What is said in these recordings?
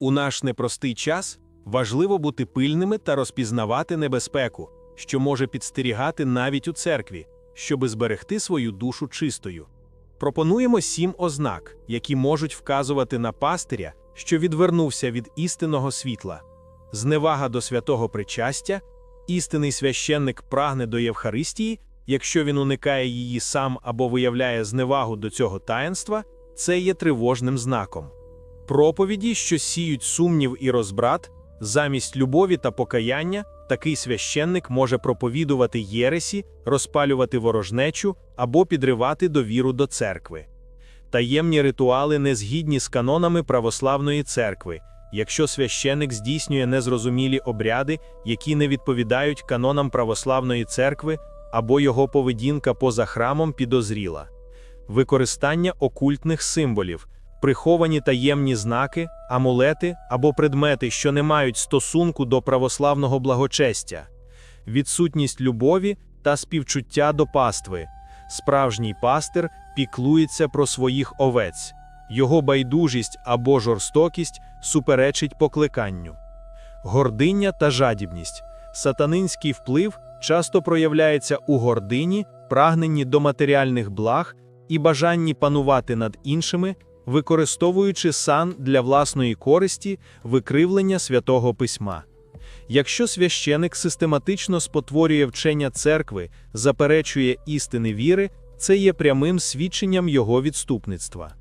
У наш непростий час важливо бути пильними та розпізнавати небезпеку, що може підстерігати навіть у церкві, щоби зберегти свою душу чистою. Пропонуємо сім ознак, які можуть вказувати на пастиря, що відвернувся від істинного світла. Зневага до святого причастя, істинний священник прагне до Євхаристії, якщо він уникає її сам або виявляє зневагу до цього таїнства, це є тривожним знаком. Проповіді, що сіють сумнів і розбрат, замість любові та покаяння, такий священник може проповідувати єресі, розпалювати ворожнечу або підривати довіру до церкви. Таємні ритуали не згідні з канонами православної церкви, якщо священик здійснює незрозумілі обряди, які не відповідають канонам православної церкви, або його поведінка поза храмом підозріла. Використання окультних символів, приховані таємні знаки, амулети або предмети, що не мають стосунку до православного благочестя, відсутність любові та співчуття до пастви. Справжній пастир піклується про своїх овець, його байдужість або жорстокість суперечить покликанню. Гординня та жадібність. Сатанинський вплив часто проявляється у гордині, прагненні до матеріальних благ і бажанні панувати над іншими, використовуючи сан для власної користі, викривлення святого письма. Якщо священик систематично спотворює вчення церкви, заперечує істини віри, це є прямим свідченням його відступництва.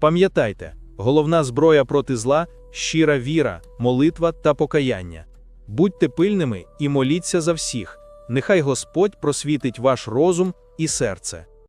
Пам'ятайте, головна зброя проти зла щира віра, молитва та покаяння. Будьте пильними і моліться за всіх. Нехай Господь просвітить ваш розум і серце.